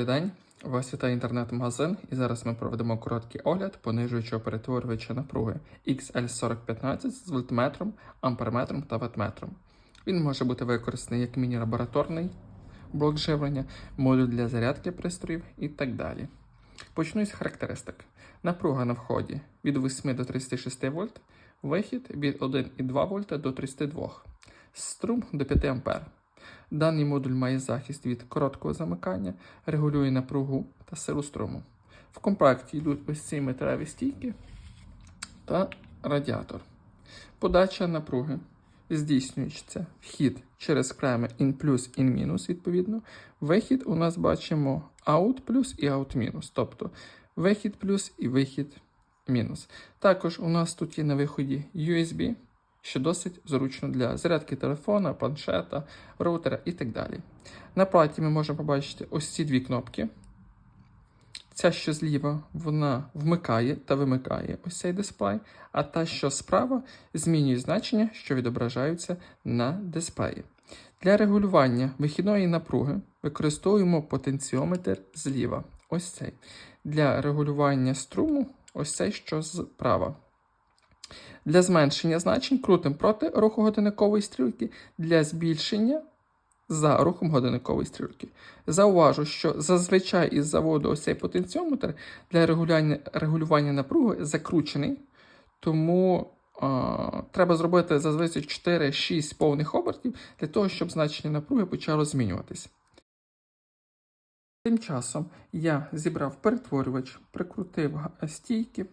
Добрий день, вас вітає інтернет-магазин, і зараз ми проведемо короткий огляд понижуючого перетворювача напруги XL4015 з вольтметром, амперметром та ватметром. Він може бути використаний як міні-лабораторний блок живлення, модуль для зарядки пристроїв і так далі. Почну з характеристик. Напруга на вході від 8 до 36 вольт, вихід від 1,2 вольта до 32, струм до 5 ампер. Даний модуль має захист від короткого замикання, регулює напругу та силу струму. В комплекті йдуть ось ці металеві стійки та радіатор. Подача напруги здійснюється вхід через клеми in плюс, in мінус, відповідно. Вихід у нас бачимо out плюс і out мінус, тобто вихід плюс і вихід мінус. Також у нас тут є на виході USB що досить зручно для зарядки телефона, планшета, роутера і так далі. На платі ми можемо побачити ось ці дві кнопки. Ця, що зліва, вона вмикає та вимикає ось цей дисплей, а та, що справа, змінює значення, що відображаються на дисплеї. Для регулювання вихідної напруги використовуємо потенціометр зліва. Ось цей. Для регулювання струму ось цей, що справа. Для зменшення значень крутим проти руху годинникової стрілки, для збільшення за рухом годинникової стрілки. Зауважу, що зазвичай із заводу ось цей потенціометр для регулювання, напруги закручений, тому а, треба зробити зазвичай 4-6 повних обертів для того, щоб значення напруги почало змінюватись. Тим часом я зібрав перетворювач, прикрутив стійки,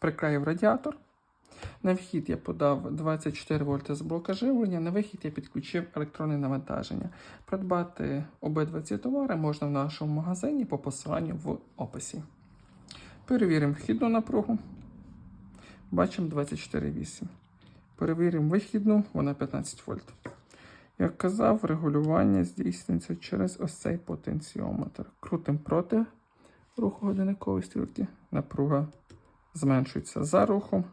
приклеїв радіатор. На вхід я подав 24 вольти з блока живлення, на вихід я підключив електронне навантаження. Придбати обидва ці товари можна в нашому магазині по посиланню в описі. Перевіримо вхідну напругу. Бачимо 24,8. Перевіримо вихідну, вона 15 вольт. Як казав, регулювання здійснюється через ось цей потенціометр. Крутим проти руху годинникової стрілки. Напруга зменшується за рухом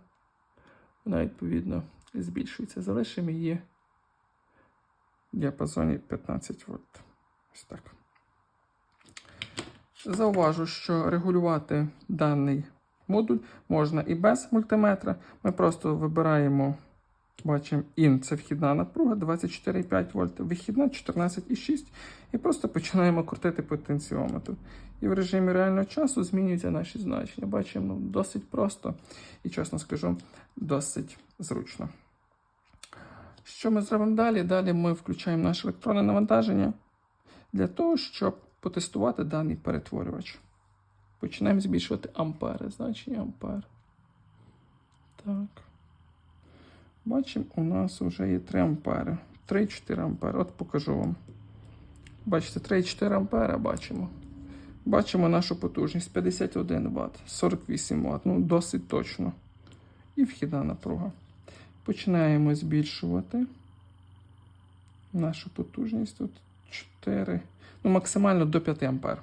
вона відповідно збільшується. Залишимо її в діапазоні 15 вольт. Ось так. Зауважу, що регулювати даний модуль можна і без мультиметра. Ми просто вибираємо, бачимо, IN це вхідна напруга 24,5 вольт, вихідна 14,6 і просто починаємо крутити потенціометр. І в режимі реального часу змінюються наші значення. Бачимо досить просто і, чесно скажу, досить зручно. Що ми зробимо далі? Далі ми включаємо наше електронне навантаження для того, щоб потестувати даний перетворювач. Починаємо збільшувати ампери, значення ампер. Так. Бачимо, у нас вже є 3 ампери. 3-4 ампери. От покажу вам. Бачите, 3,4 ампера бачимо. Бачимо нашу потужність 51 Вт, 48 Вт, ну досить точно. І вхідна напруга. Починаємо збільшувати нашу потужність. Тут 4, ну максимально до 5 ампер.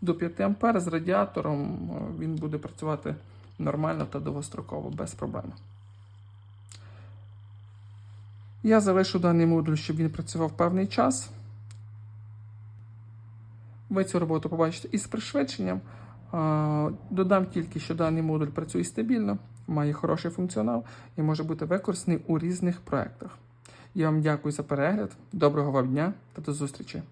До 5 ампер з радіатором він буде працювати нормально та довгостроково, без проблем. Я залишу даний модуль, щоб він працював певний час. Ви цю роботу побачите із пришвидшенням. Додам тільки, що даний модуль працює стабільно, має хороший функціонал і може бути використаний у різних проєктах. Я вам дякую за перегляд, доброго вам дня та до зустрічі!